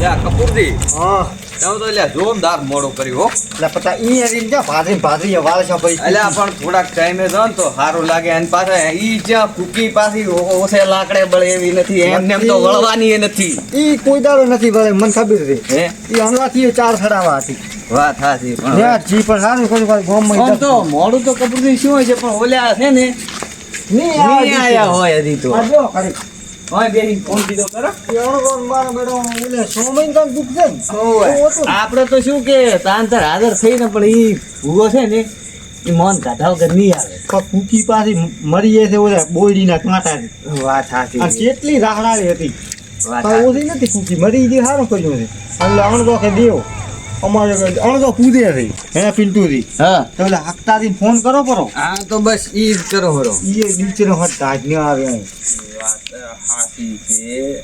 યા કપૂરજી. હા. તમે તો લ્યા જોરદાર મોડો કર્યો હો. એટલે પતા ઈ હરીને જા ભાદરી ભાદરી વાળ છે ભાઈ અલ્યા પણ થોડાક ટાઈમે જો ને તો સારું લાગે. અને પાછા ઈ જ્યાં કુકી પાછી ઓછે લાકડે બળે એવી નથી. એમને એમ તો વળવાની નથી. ઈ કોઈ દાડો નથી ભલે મને ખબર છે. હે? ઈ હમણાંથી ચાર સડાવા હતી. વાત હાચી પણ ને જી પણ સારું કોઈ કોઈ તો મોડું તો કપૂરજી શું હોય છે પણ ઓલ્યા છે ને નહીં આયા હોય હજી તો. આ જો ખરી હોય બેહી ફોન કીધો કરો. ઈ હમણાં કોણ મારો બેટો ઓલે સોમઈન કાંઈક દુઃખ છે ને તો શું કે તાંતર હાજર થઈને પણ ઈ ભૂવો છે ને એ મોન કાઢાવ વગર નહીં આવે. પણ કૂકી પાછી મરી જાય છે ઓલા બોયડીના કાંટા વાત સાચી. અને કેટલી રાહડાળી હતી. ઓછી નથી કૂકી મરી ગઈ સારું કર્યું છે. એટલે અણગો કે દેવ. અમારે કે તો કૂદે છે હે પિન્ટુથી હા. તો એટલે હકતાથી ફોન કરો પરો. હા તો બસ ઈ જ કરો હરો ઈ નીચેનો હાથ ન આવે વાત સાચી છે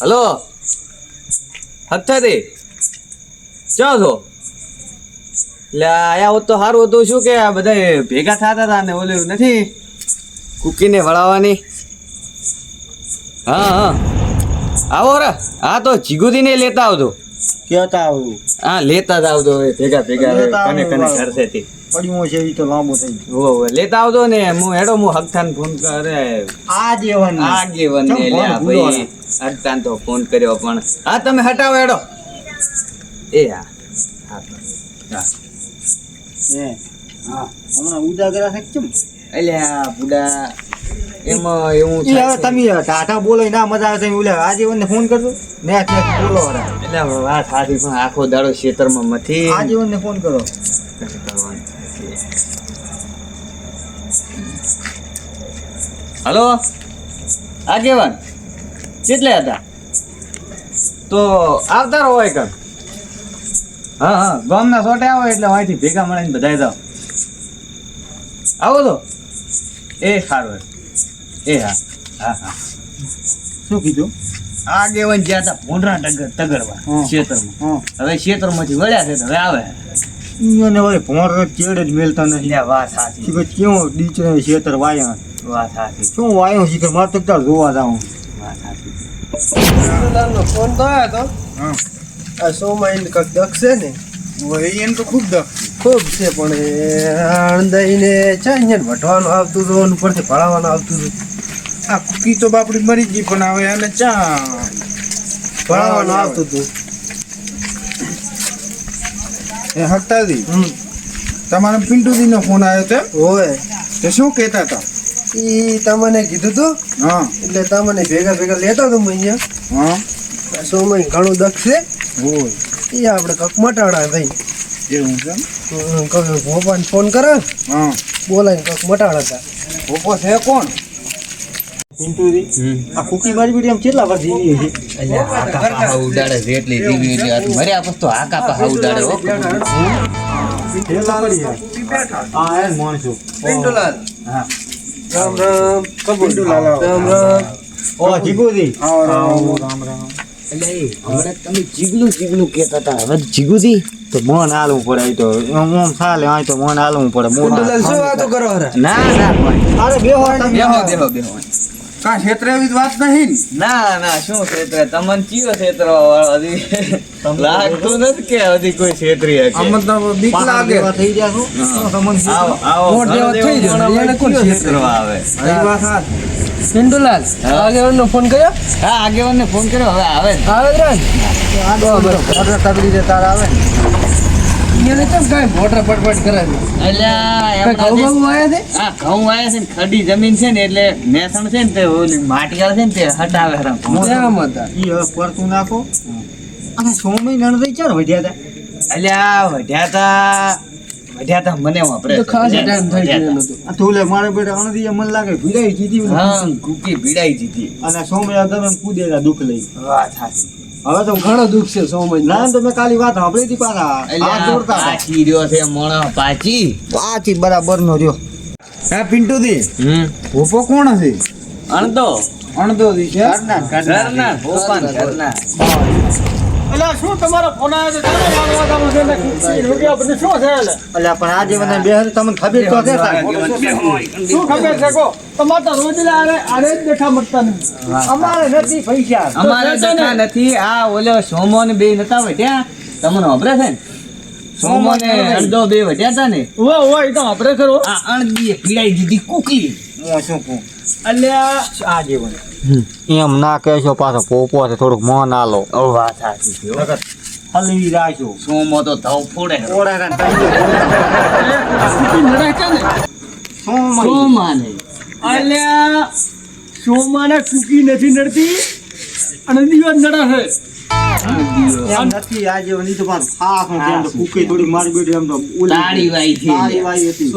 હલો? હથ્થાથી ક્યાં છો? એટલે આયા હોત તો સારું હતું. શું કે આ બધા ભેગા થતા હતા ને ઓલું નથી? કુકીને વળાવવાની? હા હા. આવો રે. હા તો જીગુદીને લેતા આવજો. કેતા આવું. હા લેતા જ આવજો ભેગા ભેગા કને. કને ઘરસેથી પડ્યું છે એ તો લાંબુ થઈ ગયું. હો હો, લેતા આવજો ને હું હેડો હું હકથાન ફોન કરે. આ જેવન આગેવન ને લે ભાઈ. હકથાન તો ફોન કર્યો પણ. હા તમે હટાવો હેડો. એ હા. હા એ હા. હમણાં ઉજાગરા છે કેમ અલ્યા બુડા. એમાં એવું હવે તમે ટાટા બોલો ના મજા આવે તમે ઓલે આજીવન ને ફોન કરજો. નેટ નેટ બોલો એટલે વાત સાચી પણ આખો દાડો ખેતરમાં મથી ફોન કરો. નથી. હલો? આગેવાન કેટલે હતા? તો આવતા હોય કર હા હા ગામના સોટે આવો એટલે અહીંથી ભેગા મળીને બધાય જાઓ. આવો તો. એ સારું એ હા હા હા. શું કીધું? આગેવાન જ્યાં હતા ભૂંડરા ટગર તગરવા. ખેતરમાં હવે ખેતરમાંથી વળ્યા છે તો હવે આવે. ઈને હવે ભોર ચેડ જ મેલતા નથી. વાત સાચી. કે કેવો ડીચરે ખેતર વાયા. વાત સાચી. શું વાયો શીખર મારે તો ક્યાં જોવા જાઉં. વાત સાચી. ફોન તો આવ્યો તો. હા. આ માઇન્ડ કંઈક દખશે છે ને એમ તો ખૂબ દખ ખૂબ છે પણ એ અણદાઈને છે અહીંયા વટવાનું આવતું હતું ઉપરથી ભણાવવાનું આવતું હતું. આ કુકી તો બાપડી મરી ગઈ પણ હવે એને ચા ભણાવવાનું આવતું હતું. એ હમ. તમારા પિન્ટુજી નો ફોન આવ્યો છે? હોય તે શું કહેતા હતા? એ તમને કીધું તું? હા. એટલે તમને ભેગા ભેગા લેતા હું અહીંયા હા. સોમય સોમાં ઘણું દક્ષ છે હોય એ આપણે કંઈક મટાડા થઈ એવું છે ભોપાને ફોન કરે હા. બોલાવીને કંઈક મટાડા હતા. ભોપો છે કોણ? આ કુકી મારી બેટી આમ કેટલા વર્ષ જીવી છે? એટલે હાકા પાહા ઉડાડે છે એટલી જીવી એટલે આ મર્યા પછી તો હાકા પાહા ઉડાડે હો. કેટલા પડી જાય હા એ હા. રામ રામ. કબૂલ. રામ રામ. ઓ જીગુજી. રામ, રામ રામ. એટલે હમણાં તમે જીગલું જીગલું કહેતા હતા. હવે જીગુદી તો મોન હાલવું પડે તો. આમ ચાલે આય તો મોન હાલવું પડે. મોન શું વાતો કરો ના ના અરે બેહો. બેહો બેહો બેહો. કાં ક્ષેત્ર એવી વાત નહીં ના? ના શું ક્ષેત્ર? તમને કયો ક્ષેત્ર હજી? લાગતું નથી કે હજી કોઈ ક્ષેત્રી આમાં તો બીક લાગે. થઈ. તો તમને આવો આવો થઈ જેવો એને કોણ ક્ષેત્ર? આવે એ વાત સાચી. પિન્ટુલાલ આગેવાનનો ફોન કર્યો? હા આગેવાનને ફોન કર્યો. હવે આવે જ. આવે જ તગડી દે તાર આવે ને. એને કેમ કાંઈ મોટર પટપટ કરે છે. એટલે કાંઈ ઘઉં છે? હા ઘઉં છે ને ખડી જમીન છે ને એટલે મેસણ છે ને તે ઓલી છે ને તે હટાવે હરામ. એમ હતા ઈ હવે પરતું નાખો. અને નણદઈ ચાર વઢ્યા હતા એટલે આ વધ્યા તા વધ્યા તા મને વાપરે તો ખાસ ટાઈમ થઈ ગયો એનો તો. આ મારે બેટા અણદીએ મન લાગે ભીડાઈ જીતી હા કુકી. ભીડાઈ જીતી અને સોમય તમે કૂદેલા દુઃખ લઈ વાત સાચી. હવે તો ઘણો દુઃખ છે સોમય ના તો મેં કાલી વાત સાંભળી હતી પાછા. આ દોડતા પાછી રહ્યો છે મણ પાછી. પાછી બરાબર નો રહ્યો. હે પિન્ટુજી હમ. ભોપો કોણ હશે? અણદો દી છે? ઘરના ભોપાન ઘરના એટલે શું તમારો ફોન આવ્યો છે? શું છે એટલે એટલે પણ આજે મને બે હાજર તમને ખબર તો છે શું ખબર છે કો તમારે તો રોજ આરે આરે જ મળતા અમારે નથી પૈસા. અમારે તો જતા નથી. આ ઓલો સોમો ને બે નતા વટ્યા તમને ખબર છે ને? સોમો ને અડધો બે વટ્યા હતા ને. ઓ ઓ એ તો આપણે ખરો. આ અણદીએ પીડાઈ દીધી કુકી અલ્યા આ જીવન. એમ ના કહેશો પાછો પોપો છે થોડુંક મોન આલો. ઓ વાત સાચી છે. હલવી રાખજો સોમો તો ધવ ફોડે સોમાને ને અલ્યા સોમાને. કુકી નથી નડતી અને દિવસ નડે છે. એમ નથી આ જીવન તો પાછું ખાસ કેમ તો કૂકી થોડી મારી બેટી એમ તો ઓલી તાળી વાઈ થી તાળી વાઈ હતી.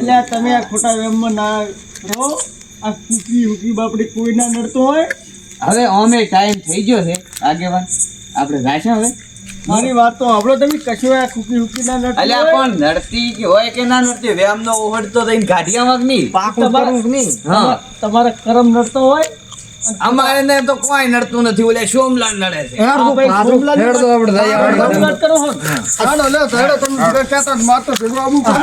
એટલે તમે આ ખોટા વેમમાં ના રહો. આ કુકી હુકી બાપડી કોઈ ના નડતો હોય. હવે અમે ટાઈમ થઈ ગયો છે આગેવાન. આપણે ગાશે હવે? મારી વાત તો સાંભળો તમે કશું આ કુકી ઉકી ના નડતી અલ્યા પણ નડતી કે હોય કે ના નડતી હવે નો ઓહડતો થઈને ગાઢિયા જ નહીં. પાક તમારે- નહીં. હા. તમારા કરમ નડતો હોય. અમારે ને તો કોઈ નડતું નથી. ઓલે સોમલાલ નડે છે. યાર તો સોમલાલ હેડ તો આપણે જઈએ, આપણે વાત કરો હો. હાલો, લે, તો હેડો, તમે બધા કહેતા જ મારતો ભેગો આવું કરો.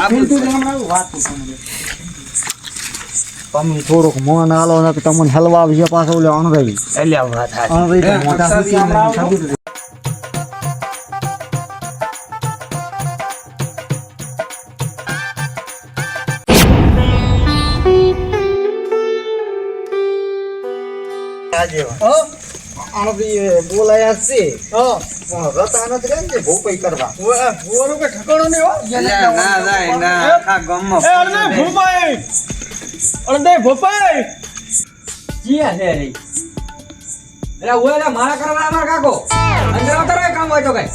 તમે થોડુંક મોન આલો ને તો તમને હલવા આવશે પાછો ઓલે અણગઈ. એટલે વાત હા મોટા બોલાયા છે. રતા નથી કે ભોપાઈ કરવા. ભૂવાનું કઈ ઠકાણું નહીં ના ના ના આખા ગામમાં એ ભૂપાઈ. અડધે ભૂપાઈ. ક્યાં છે રે? અલ્યા ઓલા મારા કરવા અમાર કાકો. અંદર કામ હોય તો કઈ.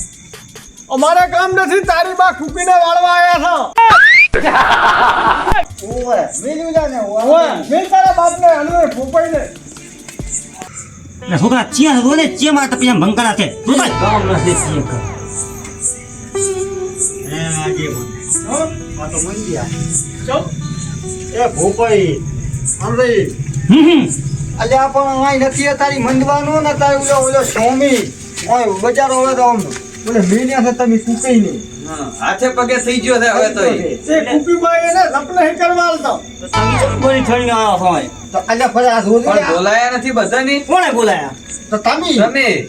અમારે કામ નથી તારી બા કુકીને વાળવા આયા ઓવે મેલ્યું જાને છો ઓય, મેં તારા બાપને અડધે ભૂપાઈને. એટલે છોકરા ચિયા બોલે ચિયા માં તપિયા ભંકરા છે. બોલ ગામ નથી સીએ કર. હે આજે હો? આ તો મંડ્યા ચો. એ ભોપાઈ અણગઈ હમ અલ્યા પણ આઈ નથી તારી મંદવાનો ને તારી ઓલો ઓલો સ્વામી. ઓય બજારો હવે તો આમ. ઓલે છે તમે કૂકી નહીં. હાથે પગે થઈ ગયો છે હવે તો એ. તે કુકીમાં એને લપને હી કરવા તો બોલી છોડીને આવ્યો હોય? તો આજે ફરે આ જોજો પણ બોલાયા નથી બધાની? કોણે બોલાયા? તો તમે? તમે?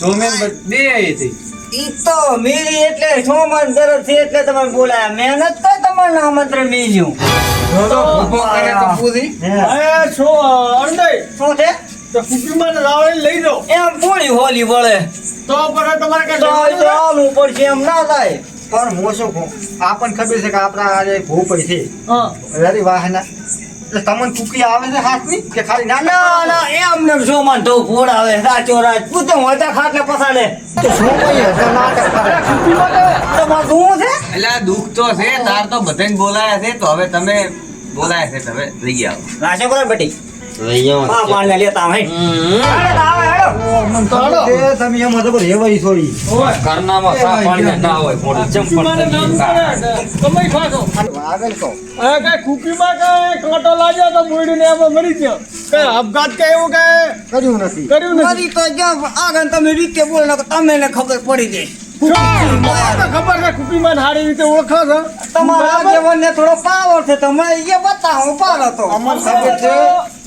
સોમેન બ- આવી હતી. ઈ તો મેરી એટલે સોમન ગરજ છે એટલે તમે બોલાયા. મહેનત તો તમને આમંત્રણ મેલ્યું ઊભો કરે તો પૂરી. એ છો. શું છે? તો લઈ જાઓ. એમ પૂરી હોલી વળે? તો પછી તમારે કે ચાલ ઉપર છે? પડશે એમ ના થાય. પણ હું શું કહું આપણને ખબર છે કે આપણા આજે ભોપાઈ છે. હા. વેરી વાહના તમને કૂકી આવે છે હાથની કે ખાલી ના નાના ના તો પૂતે હોતા ખાટલે પસાડે તો શું કહીએ? તો નાટક કરે. કુકીમાં તો શું છે? એટલે દુઃખ તો છે તાર તો બધાને બોલાયા છે તો હવે તમે બોલાયા છે તમે લઈ આવો. રાશે બોલે બેટી કે એવું કર્યું નથી. કર્યું નથી. મારી તો આગળ તમે રીતે બોલો ને તમે ખબર પડી ગઈ તમારે ખબર છે કુકીમાં સારી રીતે ઓળખો છો? તમારા? આગેવાનને થોડો પાવર છે તમે એ બતાવો પાડો તો. અમર ખબર છે?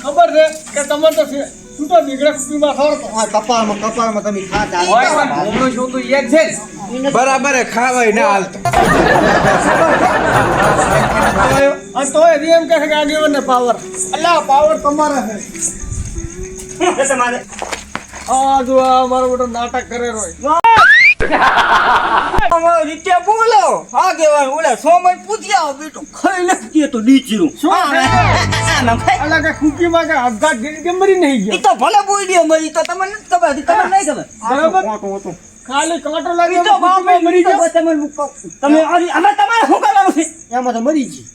ખબર છે કે તમને તો છે- તું તો નીકળે કુકીમાં ખબર કપાળમાં કપાળમાં તમે ખાતા હોય પણ ભૂમનું છોકરું એક છે બરાબર ખાવાય ના હાલતો. અને હજી એમ કહે છે કે આગેવાનને પાવર અલ્લા પાવર તમારે છે. તમારે. આ જો આ મારો મોટો નાટક કરે રોય તમારી રીતે બોલો. કેવાય ઓલે સોમય પૂછ્યા બેટો ખાઈ નથી તો દીચરું શું છે? અલ્લા કે કુકીમાં કે આપઘાત ગીરી કે મરી નહીં એ ગયો તો ભલે બોલી મરી તો તમને નથી ખબર તમને નહીં ખબર. બરાબર. ખાલી કાંટો લાગી તો તો બાપે મરી ગયો? તમે તમે અરે, હવે તમારે શું કરવાનું છે? એમાં તો મરી ગઈ.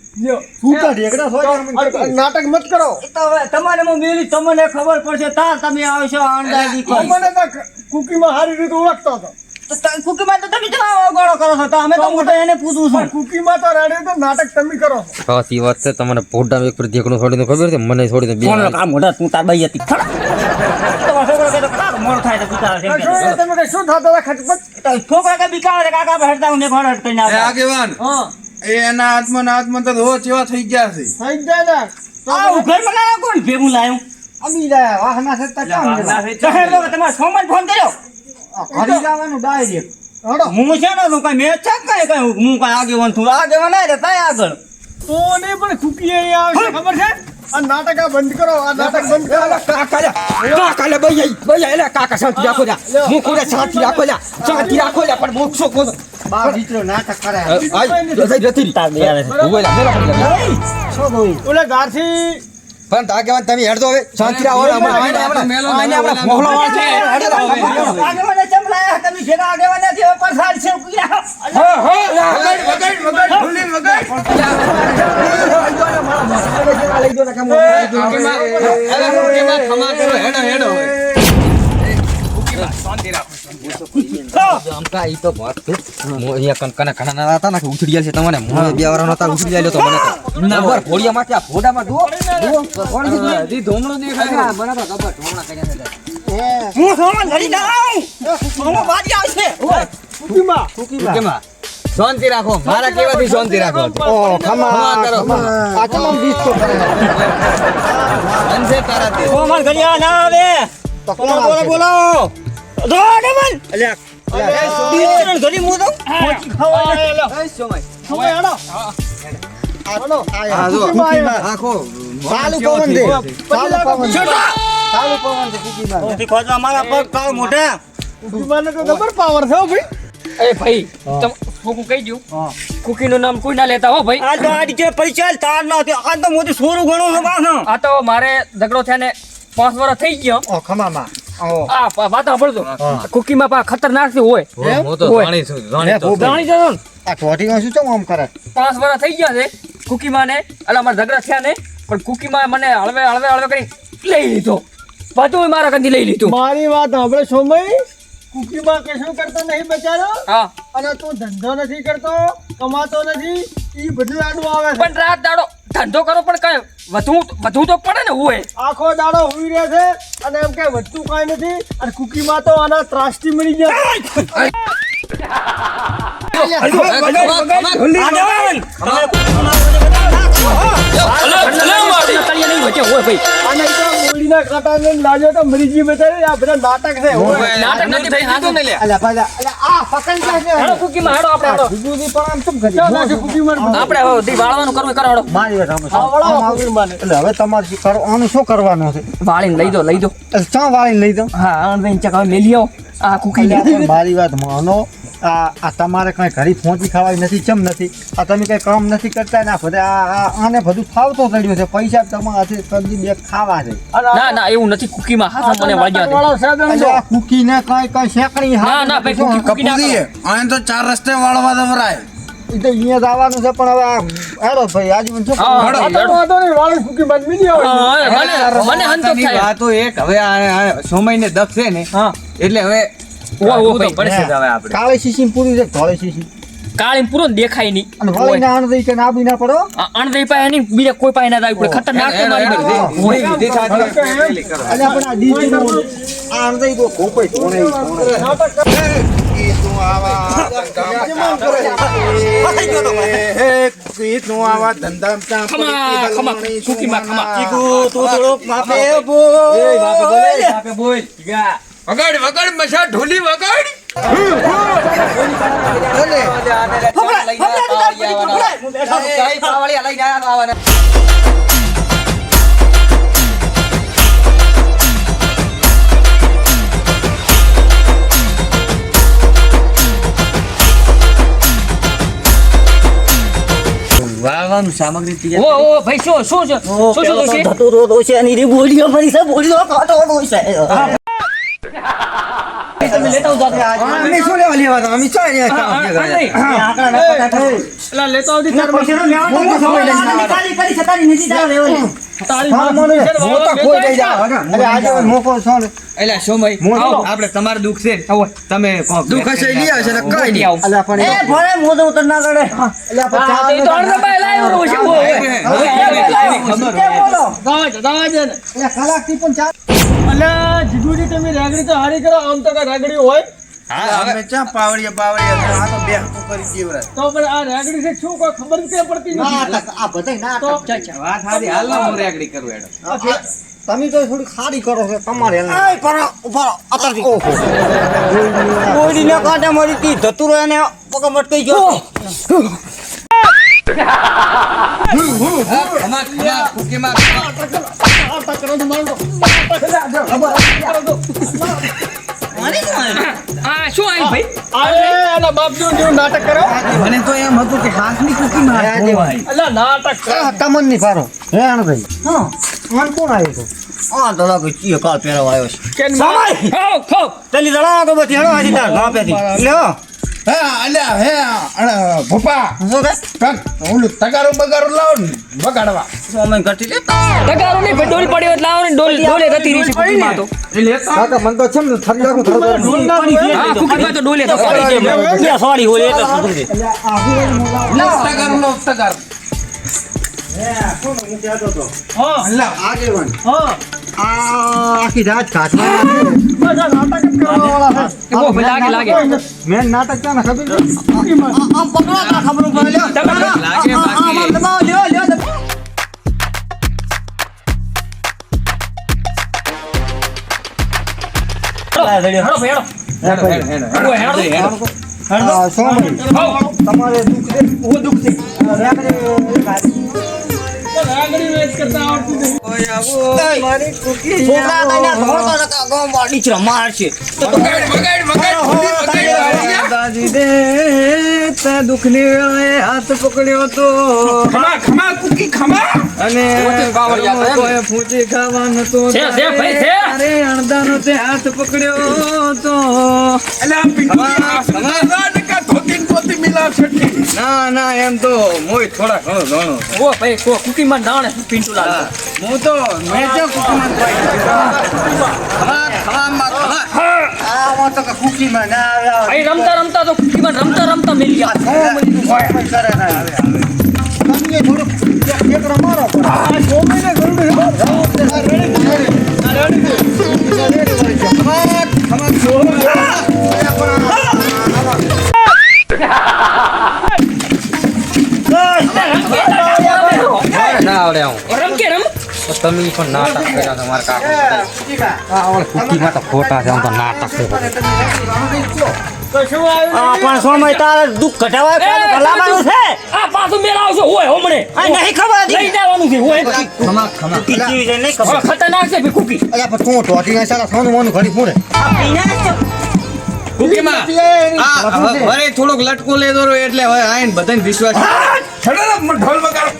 નાટક મત કરો. તમારે મેલી તમને ખબર પડશે તાર તમે આવશો અંદાજી તો કુકીમાં સારી રીતે ઓળખતો હતો. કુકીમાં તો તમે આવો ગોળો કરો છો? તો અમે તો મોટો એને પૂછું પણ છું કુકીમાં તો રેડે તો નાટક તમે કરો સાચી વાત છે તમને ફોટા એક પર દેખણું છોડી ખબર છે? મને છોડી બે કોણ આ મોઢા તું તાર બાઈ હતી? તમારો થાય તો બિચારા. તમે કઈ શું થતા ખટપટ છોકરા કે બિચારા કાકા હું ને ઘોડે આગેવાન એ એના આત્મા ના આત્મા તો હો ચેવા થઈ ગયા છે. થઈ ગયા ને? તો આ ઉઘડમાં ના કોણ? ભેગું લાયું? અમી જાય વાહના સત્તા કામ કરે. તો હેડો કે ફોન કર્યો? આ જવાનું ડાયરેક્ટ હું છે ને તું કઈ મેચ છે કે કઈ કઈ? હું કઈ આગેવાન છું? આગેવાન રે તાય આગળ. તો ને પણ ખુકી અહીંયા આવશે ખબર છે? આ નાટક આ બંધ કરો આ નાટક બંધ કરો. કાકા લે ભાઈ ભાઈ એલા કાકા શાંતિ રાખો જા. હું કોને શાંતિ રાખો લ્યા શાંતિ રાખો લ્યા પણ મોક્ષો કોનો બાર દીકરો નાટક કરે. આઈ જઈ જતી તાર બે આવે છે. ઊભો લ્યા મેરા પડી શું કહું? ઓલે ગારથી પણ તાગેવાન તમે હેડતો હવે. શાંતિ રાખો હમણાં આઈને આપણે મોહલો વાળ છે. હેડો લાયા તમે ભેગા આગેવાન નથી હવે છે. વગાડ વગાડ વગાડ વગાડ ખમા કરો હેડો હેડો આમકા ઈ તો અહીંયા ઘણા હતા ને ઉછળી ગયા છે તમને. મોં બે વાળા નતા ઉછળી ગયા તો મને નંબર ઘોડિયા માં ત્યાં ઘોડામાં જુઓ. જુઓ. કોણ છે? દી ધોમણો દેખાય મને તો ખબર ધોમણા કર્યા છે હું સોમન ઘડી ના આવું. સોમો આવશે કુકીમાં. કેમાં શાંતિ રાખો. મારા કેવાથી શાંતિ રાખો. ઓ ખમા ખમા કરો. આ તમામ બીજ તો કરે અંશે તારાથી સોમન ઘડિયા ના આવે. તો કોણ બોલો બોલો. દોડ મન અલ્યા, સમય. હડો. જો. આખો પવન પવન પવન કુકીમાં. મારા પગ કુકીમાં તો પાવર છે ભાઈ. એ ભાઈ હું. કહી દઉં. કુકી નું નામ કોઈ ના લેતા હો ભાઈ. આ તો આ રીતે પરિચય તાર ના થયો આ તો મોટી સોરું ઘણું આ તો મારે ઝઘડો થયા ને પાંચ વર્ષ થઈ ગયો. ઓ ખમામાં. આ વાત સાંભળજો કુકી માં પા ખતરનાકથી હોય હું તો જાણી છું જાણી તો જાણી જજો આ ટોટીમાં શું ચમ આમ કરે? પાંચ વર્ષ થઈ ગયા છે કુકી માં ને. એટલે મારા ઝઘડા થયા ને પણ કુકી માં મને હળવે હળવે હળવે કરી લઈ લીધો. બધું મારા કંથી લઈ લીધું. મારી વાત સાંભળે સોમય કુકીમાં કશું કરતો નહીં બચારો? હા. અને તું ધંધો નથી કરતો કમાતો નથી એ બધું આડું આવે પણ રાત દાડો ધંધો કરો પણ કઈ વધુ વધુ તો પડે ને હોય. આખો દાડો હુઈ રહે છે અને એમ કે વધતું કાંઈ નથી અને કુકીમાં તો આના ત્રાસથી મળી ગયા. આગેવાન તળિયે નહીં વચ્ચે હોય ભાઈ અને ઈ તો મૂળીના કાંટાને મરી ગઈ બચારી. આ બધા નાટક છે. નાટક નથી ભાઈ હાથું ને લે. અલ્યા ભાઈ આ પકડ ક્યાં છે હેડો કુકી માં હેડો આપણે હેડો. બીજું પણ આમ કેમ કરી? ક્યાં નાખે કુકીમાં? આપણે હવે દી વાળવાનું કરવું કરો હેડો. મારી એટલે હવે તમારે કરો આનું શું કરવાનું છે વાળીને લઈ દો લઈ દો. ચા વાળીને લઈ દો. હા ચકા ચક હવે મેલી આવો. આ કુકી મારી વાત માનો આ આ તમારે કઈ ઘરી પહોંચી ખાવાય નથી ચમ નથી. આ તમે કઈ કામ નથી કરતા ના આ આ આ- આને બધું ફાવતો થયું છે. પૈસા તમારા હાથે સબ્જી બે ખાવા છે. ના ના એવું નથી. કુકીમાં હાથા મને વાગ્યા આ કૂકીને કઈ કઈ શેકણી ના ના ભાઈ કુકી કુકી કપૂરી આને તો ચાર રસ્તે વાળવા દવરાય. તો અહીંયા જવાનું આવવાનું છે પણ હવે આ ભાઈ આજ મને? હેડો, હેડો. વાંધો નહીં, વાળી કૂકી બાદ બી આવે. મને વાતની થાય વાતો એક હવે આ- સોમય ને દક્ષ છે ને હા એટલે હવે ઓ ઓ ભાઈ. પડશે હવે આપણે કાળી શીશી ને પૂરી છે કાળી શીશી કાળી પૂરો ને દેખાય નહીં અને વાળીને આણ દઈ કે ના બી ના પડો અણદઈ પાસે નહીં બીજા કોઈ પાય ના જાય પડે ખતરનાક તો મારી હેડો. હેડો, હેડો. જે છે, અને આપણે આ ડીજી આ આણ દઈ તો કોપઈ કોણે ધોણે. માપે બોલ વગાડ વગાડ મશા ઢોલી વગાડ વાવવાનું સામગ્રી તૈયાર ઓ ઓ ભાઈ શું શું છે? શું શું છે? ધતો રોતો છે અને રે બોલીઓ ફરી છે બોલીઓ કાટો છે. તમે લેતા આવો અમે શું લેવા લેવા? અમે લેતો તાર કરી નથી. આપણે તમારું દુઃખ છે. તમે દુઃખ હશે કઈ નહીં. અલ્યા પણ ઉતર અલ્યા પણ હા, તો એ તો અણરબાઈ લાવ્યો છે, બોલ. બોલો અલ્યા કલાકથી અમે ચા પાવડિયા પાવડિયા આ તો બે હાથું કરી જીવરા નાટક આ બધાય નાટક વાત સારી હાલ ના હું રેકડી કરું એડો તમે તો થોડી ખાડી કરો છો તમારે. એ પણ ઊભા રહો, અત્યારથી. કોળીને કાંટે મરી હતી ધતુરો એને પગ મટકાઈ ગયો ખમા કરો કુકીમાં આ શું મને તો એમ હતું કે હાથની કુકીમાં હાથ ખોવાય. આ તમને ફારો હે અણભાઈ હા કોણ આવ્યો તો આ તો લાગે ચીયો કાળ પહેરવા આવ્યો છે સમય ખાઓ, ખાઓ. તલી દળા તો બધી હણો હાજી તાર ગાપેથી લ્યો હે અલ્યા હે અણ, ભૂપા ઓલું તગારું બગારું લાવો ને બગાડવા. સમય ઘટી લે તગારો નહીં, ડોલ પડ્યો એટલે લાવો ને ડોલ ડોલે જતી રહી છે કુકીમાં તો. કાકા મને તો છે ને થરી લાગુ થરો હા કુકીમાં તો ડોલે તો પડી છે. સોરી હોય એટલે તગારું લો તગારું આગેવાન આ આખી રાત કાઢવા ઓ, ભાઈ લાગે લાગે મેં નાટક ક્યાં ને ખબર છે? આમ પકડો તો ખબર પડે લ્યો લાગે બાકી. આમ દબાવો લ્યો લ્યો દબાવો. હેડો ભાઈ હેડો હેડો, હેડો, હેડો. ઓય, હેડો. હેડો. આ સોમણી ખાઓ. તમારે દુઃખ છે હું છે આ રાત્રે છોકરા કઈને ધોળતો નકા ગામમાં ડીચરા મારશે વગાડ વગાડ વગાડ ઢોલી દાદી દે તે દુઃખની વેળે હાથ પકડ્યો તો ખમા કુકી અને? કોઈ ફૂંચી ખાવાનું તો છે, છે, ભાઈ, છે. અરે અણદાનો તે હાથ પકડ્યો તો નકા ધોતી ને પોતી ના ના એમ તો મોય થોડા ઘણો ઘણો. ઓ ભાઈ કો કુકીમાં દાણે પિન્ટુ લાલ હું તો મેં તો ના આવ્યા ભાઈ રમતા રમતા તો કુકીમાં રમતા રમતા મિલ ગયા. એક રમાડો ના રમ કે રમ? તમે પણ નાટક કર્યા તમારા કાકા આ. ઓલા કુકીમાં તો ખોટા છે આમ તો નાટક છે પણ સમય તારે દુઃખ ઘટાવા એ, છે? આ પાછું મેળાવશો હોય હમણે. આ નહીં ખબર હતી? લઈ જવાનું છે હોય. ખમા ખમા. કીધી છે નહીં ખબર. ખતરનાક છે ભઈ કુકી. અલ્યા પણ તું ટોટી ના સાલા સોનું મોનું ઘડી પૂરે આ પીને કુકીમાં? આ હવે થોડોક લટકો લેતો રહ્યો એટલે હવે આઈને બધાને વિશ્વાસ છડો ઢોલ વગાડો.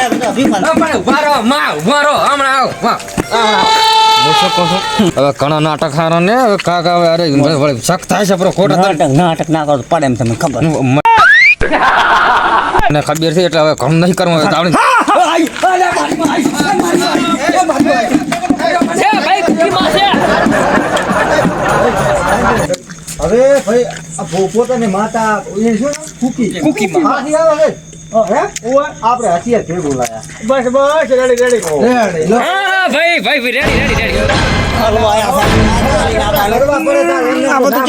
અભિમાન પણ માં, હમણાં આવો? હવે ઘણા નાટક હારા ને હવે કાકા અરે શક થાય છે ખોટા નાટક નાટક ના કરો પડે એમ તમને ખબર. મને ખબર છે એટલે હવે ઘણું નહીં કરવું હવે ભાઈ હવે ભાઈ આ ભોપો તને માતા એ શું નામ? કુકી. માં હાથી આવે આપણે હથિયાર ભેગું બોલાયા બસ બસ રેડી રેડી હા હા ભાઈ ભાઈ રેડી રેડી રેડી આ બધું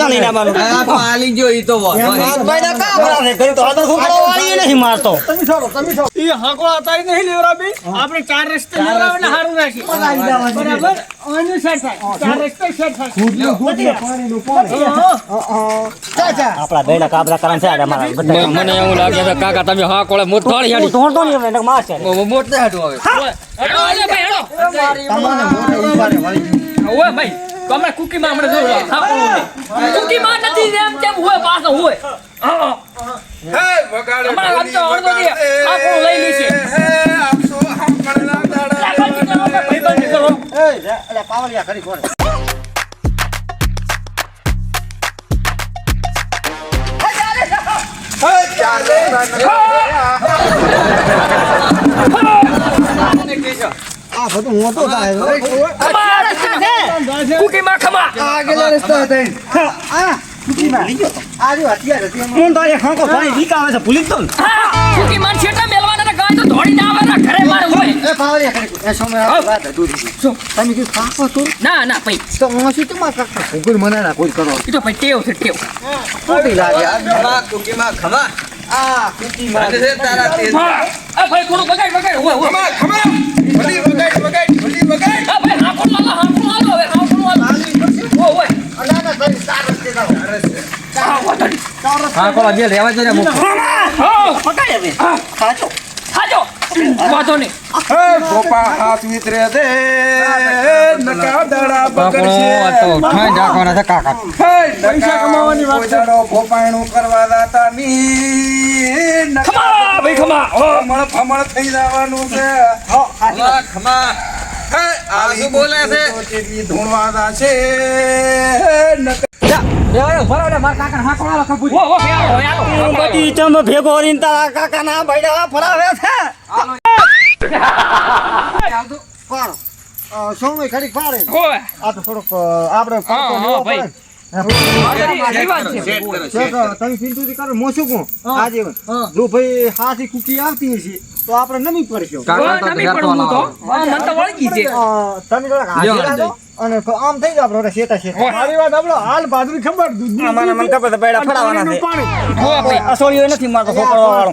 કાબરા કરાન મને એવું લાગે છે કાકા તમે હા કોળે મોટ થોડી ઓય ભાઈ તમે કુકીમાં હમણાં જોયો હા. કુકીમાં નથી જેમ કેમ હોય પાછો હોય. હા. હે વગાડે હમણાં આમ તો અડધો દી આ કોણ લઈ લેશે હે આપસો હમ કણના દાડા ભાઈ બંધ કરો એ અલ્યા પાવલિયા કરી કોણ આ બધું મોટો થાય. કુકીમાં ખમા. આગળ રસ્તા થઈ આ કુકીમાં. આજુ હથિયાર હતી હું તો એ ખાંકો પાણી વિકાવે છે ભૂલી તો ને. કુકીમાં છેટા મેલવાના ને ગાય તો દોડીને આવે ને ઘરે મારું હોય. એ કરી એ સમય આ વાત હતું શું તમે કીધું કાકો તું ના ના ભાઈ. તો હું શું તમારા કાકા ભૂગુલ મને ના કોઈ કરો. એ તો ભાઈ ટેવ છે ટેવ. ખોટી લાગે. આ ખમા કુકીમાં ખમા. આ કુકીમાં છે તારા તેજ હા આ ભાઈ થોડું બગાડ બગાડ હોય હોય ખમા ખમા. ભલી વગાડ વગાડ ભલી વગાડ. આ ભાઈ હા પણ લાલા હા પણ લાલો હવે હા પણ લાલો હોય હોય અલાના ભાઈ ચાર રસ્તે જાઓ. હા હા કોલા બે લેવા જઈને મૂકો. હા પકડ હવે. સાચો. હાજો વાંધો નહીં. હે ગોપા હાથ વિતરે દે. નકા દડા બાપડો તો ઠાઈ રાખવાના છે કાકા. હે પૈસા કમાવાની વાત દાડો ભોપાયણું કરવા દાતા ની ખમા ભાઈ ખમા. ફમળ થઈ જવાનું છે. ખમા હે આ બોલે છે? ધૂણવાદા છે. નકા બધી ચમ ભેગો રીન તારા કાકાના ભાઈડા ફરાવે છે. અ, સોમય ઘડીક પાડે આ તો થોડોક આપણે ભાઈ. છે છે તમે કરો હું શું કહું? આજે જો ભાઈ હાથી કુકી આવતી હશે તો આપણે નમી પડશું. નમી પડવું તો. મન તો વળગી છે. તમે થોડાક હાથી અને આમ થઈ જાય આપણે શેતા શેતા. મારી વાત આપણો હાલ ભાદરી ખબર દૂધ અમારા મન ખબર બેડા ફડાવાના છે. પાણી. હો ભાઈ અસોળીઓ નથી મારતો છોકરો વાળો.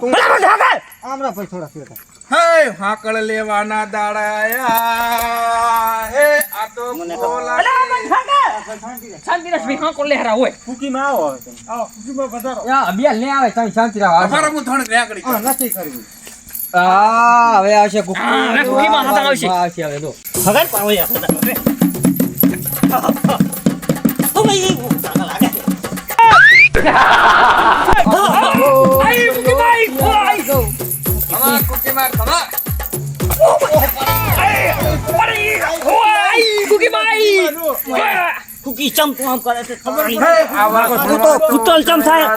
આમરા ભાઈ થોડા શેતા. હે હાકળ લેવાના દાડાયા. હે આ તો બોલા ભાઈ હા કોણ લેહરા હોય. કુકીમાં આવો. આવો ખુશીમાં પધારો યા, બે લે આવે તમે શાંતિ રહો અમારા હું થોડીક રેકડી નથી કરવી આ હવે આવશે કુકી હવે કુકીમાં હાથ આવશે. આવશે હવે જો ભગાડ પાવો યાર. ઓ ભાઈ, એ લાગે આઈ કુકી ભાઈ કુકી ચમ તું કરે છે ખબર નહીં. આ તું તો કૂતલ ચમ થાય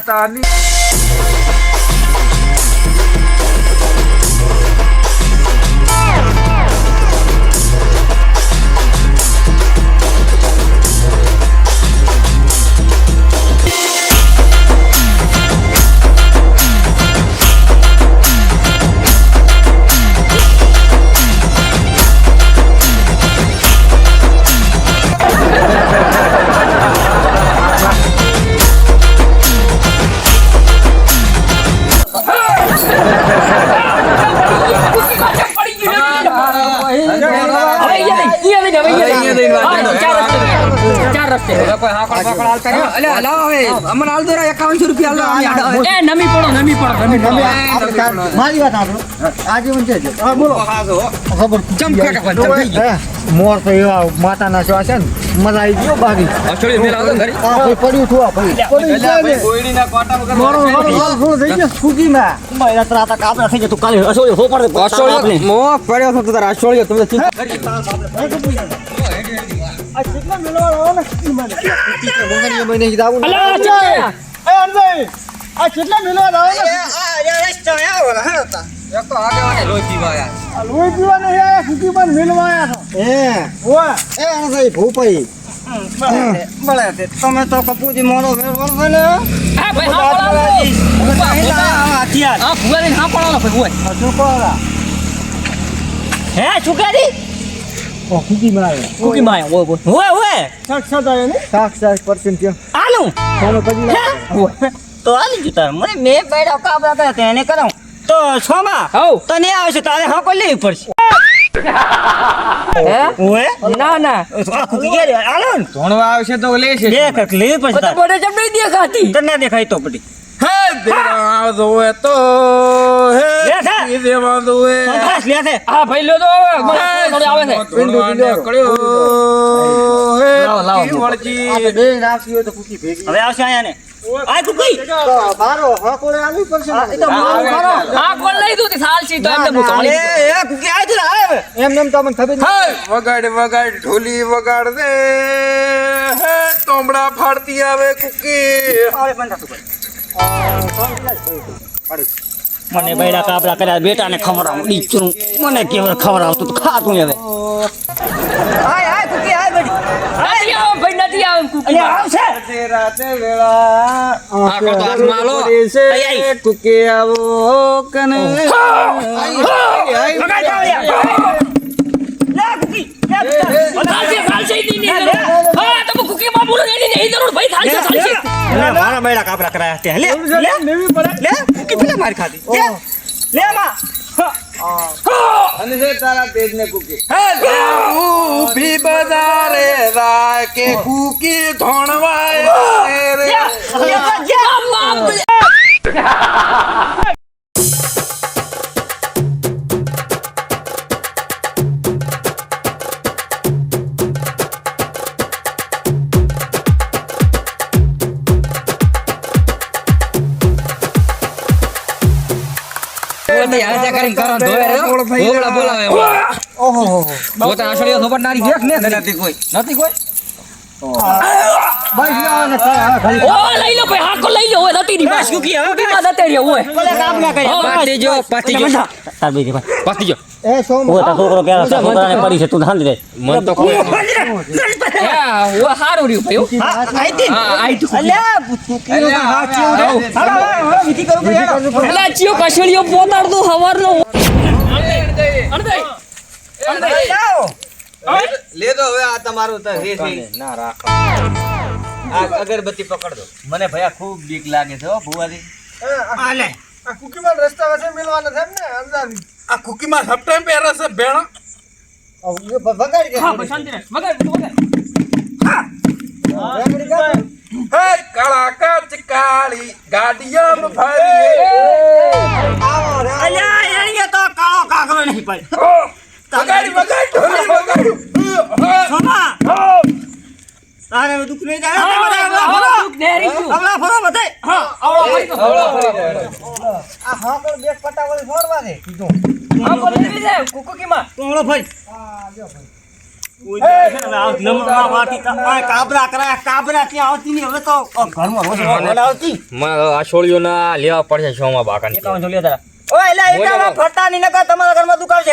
હવે. અમને હાલ દો રા, 51 રૂપિયા હાલ. એ નમી પડો નમી પડો નમી પડો. મારી વાત સાંભળો. આજીવન છે હા બોલો. મોર તો એવા માતાના સેવા છે ને મજા આવી ગયો બાકી આ મેલ આવતો ઘરી. આ ભાઈ પડ્યું છું આ ભાઈ. કોટા વગર મારો મારો થઈ ગયો? થઈ તું કાલે અસોળીઓ હો પડે અસોળિયો? મો પડ્યો હતો તારા અસોળિયો તમને ચિંતા કરી. હે ભૂપાઈ તે તમે તો કપૂજી મોરો વેર વળવે ને હા ભાઈ હા હથિયાર હા ભુવાજી હા પડો ભાઈ હોય. આ શું કહો હે છુકારી ઓ કુકીમાં 왜, 왜? માં હોય હોય. હોય હોય. સાક્ષાત આવે ને? સાક્ષાત પરસેન્ટ થયો. આનું સોનો પડી લાગે. તો આલી જુ તાર. મને મેં બેડા કાપડા હતા તેને કરાવ. તો છોમાં હઉ તને આવશે તારે હા કોઈ લેવી પડશે. હે? ઓએ ના ના. આ કુકી ગયા રે આલો ધોણવા આવશે તો લે છે બે લેવી પડશે તો બડે નહીં દેખાતી. તને દેખાય તો પડી હે દેવા દોએ તો હે દેવા દોએ સંઘાસ લે છે. હા ભાઈ લો તો. મને આવે છે. નીકળ્યો હે લાવો, લાવો. વળજી. આ બે નાખી હોય તો કુકી ભેગી. હવે આવશે આયા ને. આ કુકી મારો હકોરે આવી પડશે ને. તો મારું કરો હા લઈ દઉં સાલ સી તો એ એ કુકી આવી તું આવે એમને એમ તો અમને ખબર નહીં. વગાડ વગાડ ઢોલી વગાડ દે. હે તોમડા ફાડતી આવે કુકી. આવે બંધ થતું મને બૈડા કાબરા કર્યા બેટાને ખવડાવું ડીચરું મને કેવર ખવડાવતું તો ખાતું હવે. હાય હાય કુકી હાય બડી હાય આવ ભાઈ નથી આવ કુકી. આવશે. રાતે વેળા આખો તો હાથમાં લો. કુકે આવો કને. લગાઈ જાવ યાર. લે કુકી લે બેટા. ચાલશે ચાલશે ઈ નહીં જરૂર હા તમે કુકી માં બોલો એની નહીં જરૂર ભાઈ ચાલશે ચાલશે લે મારા બૈડા કાબરા કરાયા તે લે લે લે મૂકી પેલા માર ખાધી. લે લે માં. અને છે તારા તેજને કુકે. ઊભી બજારે રાખે કુકી ધોણવાય. રે પોતે હાજર કરીને કરો ધોવે રે. ભોગળા બોલાવે એવા. પોતે આંસળીઓ થોપટનારી દેખ ને? નથી કોઈ. નથી કોઈ? બસ લ્યો ને કર, હવે ઘડી ઓ લઈ લો ભાઈ હાકો લઈ લો. ઓય નથી ની બસ. કુકી હવે માં દતે રહ્યો ઓય. ભલે કામ ના કરે પાતી જો પાતી જો. તાર બેટી ભાઈ પાતી જો. એ સોમ ઓ તાર છોકરો પ્યારો છે છોકરાને પડી છે તું શાંતિ રે મન તો કોઈ હા હારું રહ્યું ભાઈ અલ્યા દો આ તમારું ના રાખો અગરબત્તી મને ભયા ખૂબ બીક લાગે છે ભુવાજી આ કુકીમાં રસ્તા વચ્ચે મિલવાના છે ને અંદાજી આ કુકીમાં સપ્ટેમ્બર પહેરે છે ભેણો. વગાડી દે હા શાંતિ રાખ. વગાડ વગાડ. રેકડી કર. હે કળાકા ચકાળી ગાડીઓમાં અલ્યા એણીએ તો કાળો કાગરો નહીં પાડ્યો. વગાડી વગાડી ઢોલી વગાડી સોમા. તારે દુઃખ નહીં અગલા ફરો દુઃખ નેરી તું ફરો હા આવડો આ દે કીધું. હા બોલ લેવી છે કુકુકીમાં તોળો ભાઈ કોઈ દિવસ છે ને હવે આ નમૂના વાટી કા- આ કાબરા કરાયા આવતી નહીં હવે તો આ ઘરમાં રોજ રોજ આવતી? મને છોડીઓ ના લેવા પડશે શોમાં બાકાની. તમારા ઘરમાં દુકાન છે.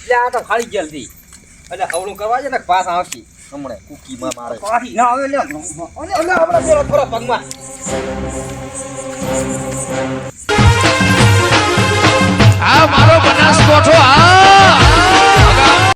એટલે આ તો. ખાલી જલ્દી એટલે હવળું કરવા છે ને પાસ આવતી હમણે કુકી પગમાં. આ મારો બનાસ કોઠો આ